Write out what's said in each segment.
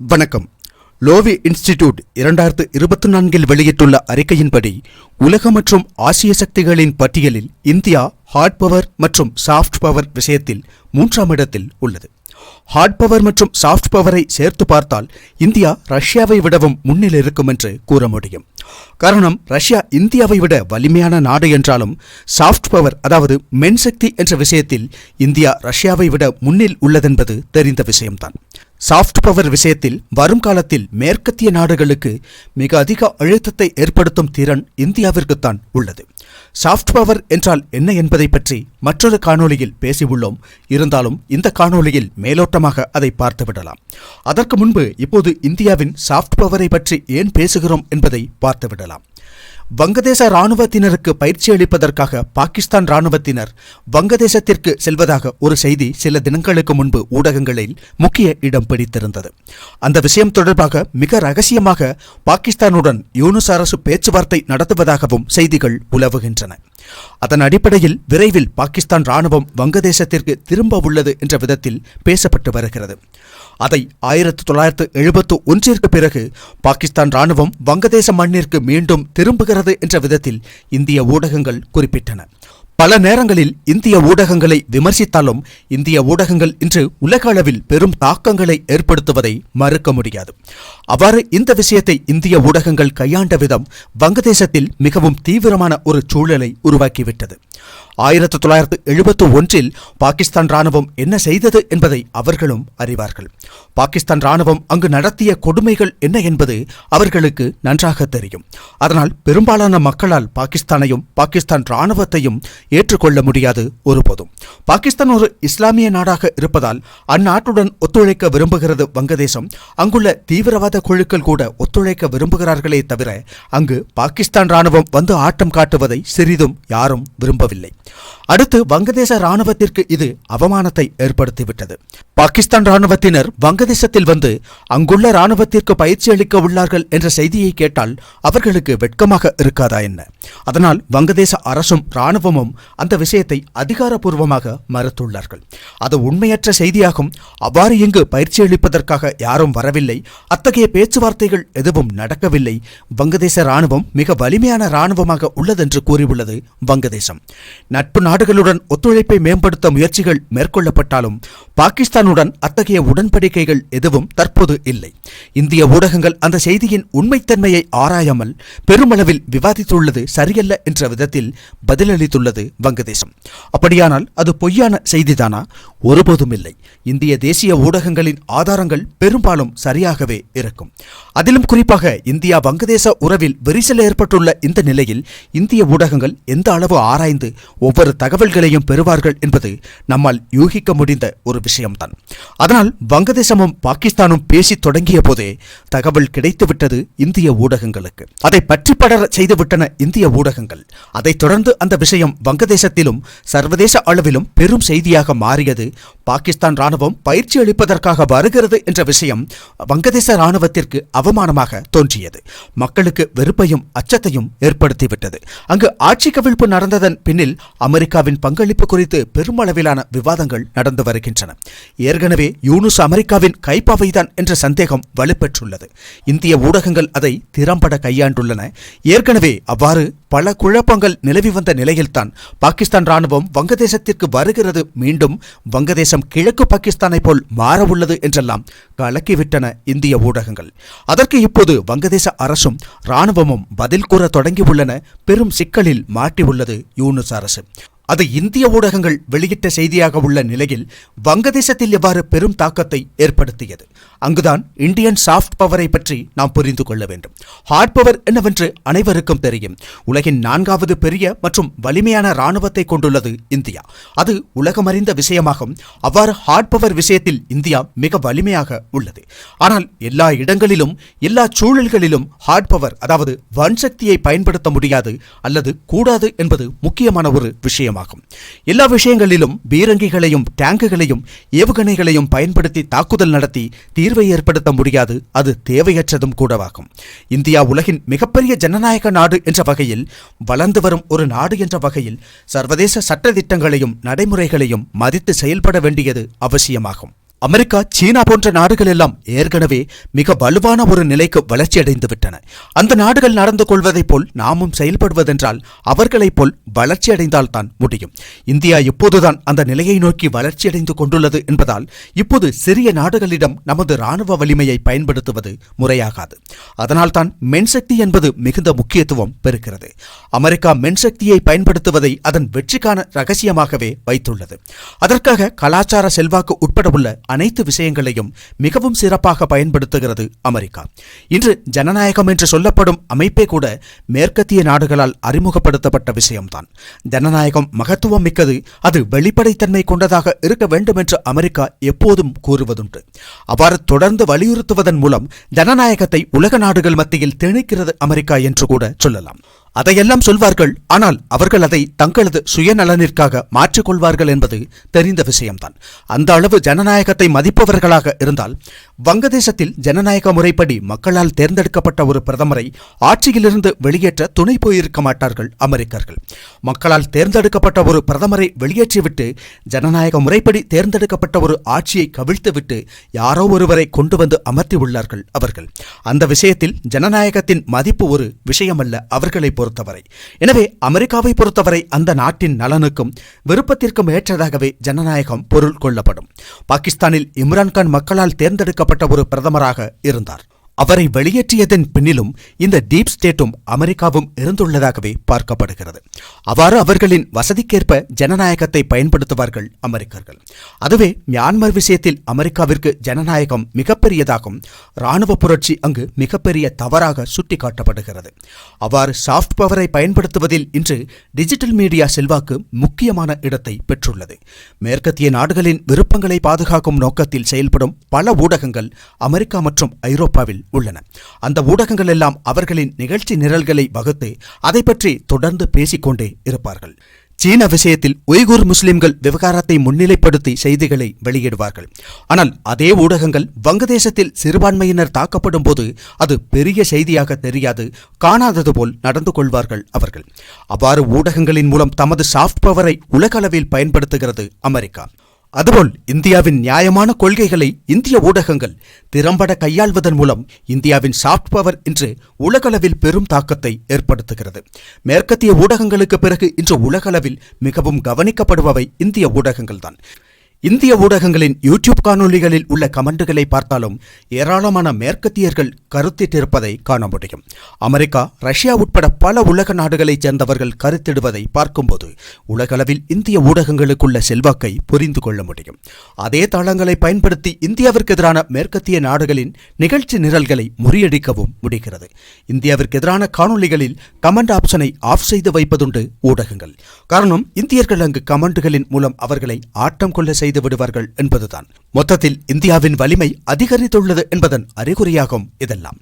வணக்கம். லோவி இன்ஸ்டிடியூட் இரண்டாயிரத்து இருபத்தி நான்கில் வெளியிட்டுள்ள அறிக்கையின்படி உலக மற்றும் ஆசிய சக்திகளின் பட்டியலில் இந்தியா ஹார்ட் பவர் மற்றும் சாஃப்ட் பவர் விஷயத்தில் மூன்றாம் இடத்தில் உள்ளது. ஹார்ட் பவர் மற்றும் சாஃப்ட் பவரை சேர்த்து பார்த்தால் இந்தியா ரஷ்யாவை விடவும் முன்னில் இருக்கும் என்று கூற முடியும். காரணம் ரஷ்யா இந்தியாவை விட வலிமையான நாடு என்றாலும் சாஃப்ட் பவர் அதாவது மென்சக்தி என்ற விஷயத்தில் இந்தியா ரஷ்யாவை விட முன்னில் உள்ளதென்பது தெரிந்த விஷயம்தான். சாஃப்ட் பவர் விஷயத்தில் வரும் காலத்தில் மேற்கத்திய நாடுகளுக்கு மிக அதிக அழுத்தத்தை ஏற்படுத்தும் திறன் இந்தியாவிற்குத்தான் உள்ளது. சாஃப்ட் பவர் என்றால் என்ன என்பதை பற்றி மற்றொரு காணொளியில் பேசியுள்ளோம். இருந்தாலும் இந்த காணொளியில் மேலோட்டமாக அதை பார்த்துவிடலாம். அதற்கு முன்பு இப்போது இந்தியாவின் சாஃப்ட் பவரை பற்றி ஏன் பேசுகிறோம் என்பதை பார்த்துவிடலாம். வங்கதேச ராணுவத்தினருக்கு பயிற்சி அளிப்பதற்காக பாகிஸ்தான் ராணுவத்தினர் வங்கதேசத்திற்கு செல்வதாக ஒரு செய்தி சில தினங்களுக்கு முன்பு ஊடகங்களில் முக்கிய இடம் பிடித்திருந்தது. அந்த விஷயம் தொடர்பாக மிக ரகசியமாக பாகிஸ்தானுடன் யூனுஸ் அரசு பேச்சுவார்த்தை நடத்துவதாகவும் செய்திகள் உலவுகின்றன. அதன் அடிப்படையில் விரைவில் பாகிஸ்தான் ராணுவம் வங்கதேசத்திற்கு திரும்ப உள்ளது என்ற விதத்தில் பேசப்பட்டு வருகிறது. அதை ஆயிரத்தி தொள்ளாயிரத்து எழுபத்து ஒன்றிற்கு பிறகு பாகிஸ்தான் ராணுவம் வங்கதேச மண்ணிற்கு மீண்டும் திரும்புகிறது என்ற விதத்தில் இந்திய ஊடகங்கள் குறிப்பிட்டன. பல நேரங்களில் இந்திய ஊடகங்களை விமர்சித்தாலும் இந்திய ஊடகங்கள் இன்று உலக அளவில் பெரும் தாக்கங்களை ஏற்படுத்துவதை மறுக்க முடியாது. அவ்வாறு இந்த விஷயத்தை இந்திய ஊடகங்கள் கையாண்ட விதம் வங்கதேசத்தில் மிகவும் தீவிரமான ஒரு சூழலை உருவாக்கிவிட்டது. ஆயிரத்தி தொள்ளாயிரத்து எழுபத்து ஒன்றில் பாகிஸ்தான் ராணுவம் என்ன செய்தது என்பதை அவர்களும் அறிவார்கள். பாகிஸ்தான் ராணுவம் அங்கு நடத்திய கொடுமைகள் என்ன என்பது அவர்களுக்கு நன்றாக தெரியும். அதனால் பெரும்பாலான மக்களால் பாகிஸ்தானையும் பாகிஸ்தான் ராணுவத்தையும் ஏற்றுக்கொள்ள முடியாது ஒருபோதும். பாகிஸ்தான் ஒரு இஸ்லாமிய நாடாக இருப்பதால் அந்நாட்டுடன் ஒத்துழைக்க விரும்புகிறது வங்கதேசம். அங்குள்ள தீவிரவாத குழுக்கள் கூட ஒத்துழைக்க விரும்புகிறார்களே தவிர அங்கு பாகிஸ்தான் ராணுவம் வந்து ஆட்டம் காட்டுவதை சிறிதும் யாரும் விரும்பவில்லை. அடுத்து வங்கதேச ராணுவத்திற்கு இது அவமானத்தை ஏற்படுத்திவிட்டது. பாகிஸ்தான் ராணுவத்தினர் வங்கதேசத்தில் வந்து அங்குள்ள ராணுவத்திற்கு பயிற்சி அளிக்க உள்ளார்கள் என்ற செய்தியை கேட்டால் அவர்களுக்கு வெட்கமாக இருக்காதா என்ன? அதனால் வங்கதேச அரசும் ராணுவமும் அந்த விஷயத்தை அதிகாரப்பூர்வமாக மறுத்துள்ளார்கள். அது உண்மையற்ற செய்தியாகும். அவ்வாறு இங்கு பயிற்சி அளிப்பதற்காக யாரும் வரவில்லை. அத்தகைய பேச்சுவார்த்தைகள் எதுவும் நடக்கவில்லை. வங்கதேச ராணுவம் மிக வலிமையான ராணுவமாக உள்ளதென்று கூறியுள்ளது வங்கதேசம். நட்பு நாடுகளுடன் ஒத்துழைப்பை மேம்படுத்த முயற்சிகள் மேற்கொள்ளப்பட்டாலும் பாகிஸ்தான் அதனுடன் அத்தகைய உடன்படிக்கைகள் எதுவும் தற்போது இல்லை. இந்திய ஊடகங்கள் அந்த செய்தியின் உண்மைத்தன்மையை ஆராயாமல் பெருமளவில் விவாதித்துள்ளது சரியல்ல என்ற விதத்தில் பதிலளித்துள்ளது வங்கதேசம். அப்படியானால் அது பொய்யான செய்திதானா? ஒருபோதும் இல்லை. இந்திய தேசிய ஊடகங்களின் ஆதாரங்கள் பெரும்பாலும் சரியாகவே இருக்கும். அதிலும் குறிப்பாக இந்தியா வங்கதேச உறவில் விரிசல் ஏற்பட்டுள்ள இந்த நிலையில் இந்திய ஊடகங்கள் எந்த அளவு ஆராய்ந்து ஒவ்வொரு தகவல்களையும் பெறுவார்கள் என்பது நம்மால் யூகிக்க முடிந்த ஒரு விஷயம்தான். அதனால் வங்கதேசமும் பாகிஸ்தானும் பேசி தொடங்கிய போதே தகவல் கிடைத்துவிட்டது இந்திய ஊடகங்களுக்கு. அதை பற்றி படர செய்துவிட்டன இந்திய ஊடகங்கள். அதைத் தொடர்ந்து அந்த விஷயம் வங்கதேசத்திலும் சர்வதேச அளவிலும் பெரும் செய்தியாக மாறியது பாகிஸ்தான் ராணுவம் பயிற்சி அளிப்பதற்காக வருகிறது என்ற விஷயம் வங்கதேச ராணுவத்திற்கு அவமானமாக தோன்றியது. மக்களுக்கு வெறுப்பையும் அச்சத்தையும் ஏற்படுத்திவிட்டது. அங்கு ஆட்சி கவிழ்ப்பு நடந்ததன் பின்னில் அமெரிக்காவின் பங்களிப்பு குறித்து பெருமளவிலான விவாதங்கள் நடந்து வருகின்றன. ஏற்கனவே யூனுஸ் அமெரிக்காவின் கைப்பாவைதான் என்ற சந்தேகம் வலுப்பெற்றுள்ளது. இந்திய ஊடகங்கள் அதை திறம்பட கையாண்டுள்ளன. ஏற்கனவே அவ்வாறு பல குழப்பங்கள் நிலவி வந்த நிலையில்தான் பாகிஸ்தான் ராணுவம் வங்கதேசத்திற்கு வருகிறது. மீண்டும் வங்கதேசம் கிழக்கு பாகிஸ்தானை போல் மாறவுள்ளது என்றெல்லாம் கலக்கிவிட்டன இந்திய ஊடகங்கள். அதற்கு இப்போது வங்கதேச அரசும் ராணுவமும் பதில் கூற தொடங்கியுள்ளன. பெரும் சிக்கலில் மாட்டியுள்ளது யூனுஸ் அரசு. அது இந்திய ஊடகங்கள் வெளியிட்ட செய்தியாக உள்ள நிலையில் வங்கதேசத்தில் எவ்வாறு பெரும் தாக்கத்தை ஏற்படுத்தியது? அங்குதான் இந்தியன் சாஃப்ட் பவரை பற்றி நாம் புரிந்து கொள்ள வேண்டும். ஹார்ட் பவர் என்னவென்று அனைவருக்கும் தெரியும். உலகின் நான்காவது பெரிய மற்றும் வலிமையான இராணுவத்தை கொண்டுள்ளது இந்தியா. அது உலகமறிந்த விஷயமாகும். அவ்வாறு ஹார்ட் பவர் விஷயத்தில் இந்தியா மிக வலிமையாக உள்ளது. ஆனால் எல்லா இடங்களிலும் எல்லா சூழல்களிலும் ஹார்ட் பவர் அதாவது வன்சக்தியை பயன்படுத்த முடியாது அல்லது கூடாது என்பது முக்கியமான ஒரு விஷயமாகும். எல்லா விஷயங்களிலும் பீரங்கிகளையும் டேங்குகளையும் ஏவுகணைகளையும் பயன்படுத்தி தாக்குதல் நடத்தி தீர்வை ஏற்படுத்த முடியாது. அது தேவையற்றதும் கூடவாகும். இந்தியா உலகின் மிகப்பெரிய ஜனநாயக நாடு என்ற வகையில் வளர்ந்து வரும் ஒரு நாடு என்ற வகையில் சர்வதேச சட்ட திட்டங்களையும் நடைமுறைகளையும் மதித்து செயல்பட வேண்டியது அவசியமாகும். அமெரிக்கா சீனா போன்ற நாடுகள் எல்லாம் ஏற்கனவே மிக வலுவான ஒரு நிலைக்கு வளர்ச்சியடைந்து விட்டன அந்த நாடுகள் நடந்து கொள்வதைப் போல் நாமும் செயல்படுவதென்றால் அவர்களைப் போல் வளர்ச்சியடைந்தால்தான் முடியும். இந்தியா இப்போதுதான் அந்த நிலையை நோக்கி வளர்ச்சியடைந்து கொண்டுள்ளது என்பதால் இப்போது சிறிய நாடுகளிடம் நமது ராணுவ வலிமையை பயன்படுத்துவது முறையாகாது. அதனால்தான் மென்சக்தி என்பது மிகுந்த முக்கியத்துவம் பெறுகிறது. அமெரிக்கா மென்சக்தியை பயன்படுத்துவதை அதன் வெற்றிக்கான ரகசியமாகவே வைத்துள்ளது. அதற்காக கலாச்சார செல்வாக்கு உட்பட உள்ள அனைத்து விஷயங்களையும் மிகவும் சிறப்பாக பயன்படுத்துகிறது அமெரிக்கா. இன்று ஜனநாயகம் என்று சொல்லப்படும் அமைப்பே கூட மேற்கத்திய நாடுகளால் அறிமுகப்படுத்தப்பட்ட விஷயம்தான். ஜனநாயகம் மகத்துவம் மிக்கது அது வெளிப்படைத்தன்மை கொண்டதாக இருக்க வேண்டும் என்று அமெரிக்கா எப்போதும் கூறுவதுண்டு. அவ்வாறு தொடர்ந்து வலியுறுத்துவதன் மூலம் ஜனநாயகத்தை உலக நாடுகள் மத்தியில் திணிக்கிறது அமெரிக்கா என்று கூட சொல்லலாம். அதையெல்லாம் சொல்வார்கள். ஆனால் அவர்கள் அதை தங்களது சுயநலனிற்காக மாற்றிக்கொள்வார்கள் என்பது தெரிந்த விஷயம்தான். அந்த அளவு ஜனநாயகத்தை மதிப்பவர்களாக இருந்தால் வங்கதேசத்தில் ஜனநாயக முறைப்படி மக்களால் தேர்ந்தெடுக்கப்பட்ட ஒரு பிரதமரை ஆட்சியிலிருந்து வெளியேற்ற துணை போயிருக்க மாட்டார்கள் அமெரிக்கர்கள். மக்களால் தேர்ந்தெடுக்கப்பட்ட ஒரு பிரதமரை வெளியேற்றிவிட்டு ஜனநாயக முறைப்படி தேர்ந்தெடுக்கப்பட்ட ஒரு ஆட்சியை கவிழ்த்துவிட்டு யாரோ ஒருவரை கொண்டு வந்து அமர்த்தியுள்ளார்கள் அவர்கள். அந்த விஷயத்தில் ஜனநாயகத்தின் மதிப்பு ஒரு விஷயமல்ல அவர்களை பொறுத்தவரை. எனவே அமெரிக்காவை பொறுத்தவரை அந்த நாட்டின் நலனுக்கும் விருப்பத்திற்கும் ஏற்றதாகவே ஜனநாயகம் பொருள் கொள்ளப்படும். பாகிஸ்தானில் இம்ரான்கான் மக்களால் தேர்ந்தெடுக்கப்பட்ட ஒரு பிரதமராக இருந்தார். அவரை வெளியேற்றியதன் பின்னிலும் இந்த டீப் ஸ்டேட்டும் அமெரிக்காவும் இருந்துள்ளதாகவே பார்க்கப்படுகிறது. அவ்வாறு அவர்களின் வசதிக்கேற்ப ஜனநாயகத்தை பயன்படுத்துவார்கள் அமெரிக்கர்கள். அதுவே மியான்மர் விஷயத்தில் அமெரிக்காவிற்கு ஜனநாயகம் மிகப்பெரியதாகும். இராணுவ புரட்சி அங்கு மிகப்பெரிய தவறாக சுட்டிக்காட்டப்படுகிறது. அவ்வாறு சாஃப்ட் பவரை பயன்படுத்துவதில் இன்று டிஜிட்டல் மீடியா செல்வாக்கு முக்கியமான இடத்தை பெற்றுள்ளது. மேற்கத்திய நாடுகளின் விருப்பங்களை பாதுகாக்கும் நோக்கத்தில் செயல்படும் பல ஊடகங்கள் அமெரிக்கா மற்றும் ஐரோப்பாவில் உள்ளன. அந்த ஊடகங்கள் எல்லாம் அவர்களின் நிகழ்ச்சி நிரல்களை வகுத்து அதை பற்றி தொடர்ந்து பேசிக்கொண்டே இருப்பார்கள். சீன விஷயத்தில் உய்கூர் முஸ்லிம்கள் விவகாரத்தை முன்னிலைப்படுத்தி செய்திகளை வெளியிடுவார்கள். ஆனால் அதே ஊடகங்கள் வங்கதேசத்தில் சிறுபான்மையினர் தாக்கப்படும் போது அது பெரிய செய்தியாக தெரியாது காணாதது போல் நடந்து கொள்வார்கள் அவர்கள். அவ்வாறு ஊடகங்களின் மூலம் தமது சாஃப்ட் பவரை உலகளவில் பயன்படுத்துகிறது அமெரிக்கா. அதுபோல் இந்தியாவின் நியாயமான கொள்கைகளை இந்திய ஊடகங்கள் திறம்பட கையாள்வதன் மூலம் இந்தியாவின் சாஃப்ட் பவர் இன்று உலகளவில் பெரும் தாக்கத்தை ஏற்படுத்துகிறது. மேற்கத்திய ஊடகங்களுக்கு பிறகு இன்று உலகளவில் மிகவும் கவனிக்கப்படுபவை இந்திய ஊடகங்கள்தான். இந்திய ஊடகங்களின் யூடியூப் காணொலிகளில் உள்ள கமெண்டுகளை பார்த்தாலும் ஏராளமான மேற்கத்தியர்கள் கருத்திட்டிருப்பதை காண முடியும். அமெரிக்கா ரஷ்யா உட்பட பல உலக நாடுகளைச் சேர்ந்தவர்கள் கருத்திடுவதை பார்க்கும்போது உலகளவில் இந்திய ஊடகங்களுக்குள்ள செல்வாக்கை புரிந்து கொள்ள முடியும். அதே தளங்களை பயன்படுத்தி இந்தியாவிற்கு எதிரான மேற்கத்திய நாடுகளின் நிகழ்ச்சி நிரல்களை முறியடிக்கவும் முடிகிறது. இந்தியாவிற்கு எதிரான காணொளிகளில் கமெண்ட் ஆப்ஷனை ஆஃப் செய்து வைப்பதுண்டு ஊடகங்கள். காரணம் இந்தியர்கள் அங்கு கமெண்டுகளின் மூலம் அவர்களை ஆட்டம் கொள்ள செய்து விடுவார்கள் என்பதுதான். மொத்தத்தில் இந்தியாவின் வலிமை அதிகரித்துள்ளது என்பதன் அறிகுறியாகும் இதெல்லாம்.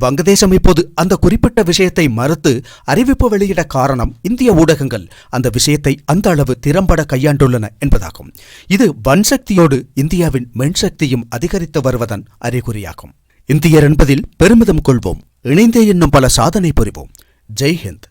வங்கதேசம் இப்போது அந்த குறிப்பிட்ட விஷயத்தை மறுத்து அறிவிப்பு வெளியிட காரணம் இந்திய ஊடகங்கள் அந்த விஷயத்தை அந்த அளவு திறம்பட கையாண்டுள்ளன என்பதாகும். இது வன்சக்தியோடு இந்தியாவின் மென்சக்தியும் அதிகரித்து வருவதன் அறிகுறியாகும். இந்தியர் என்பதில் பெருமிதம் கொள்வோம். இணைந்தே இன்னும் பல சாதனை புரிவோம். ஜெய்ஹிந்த்.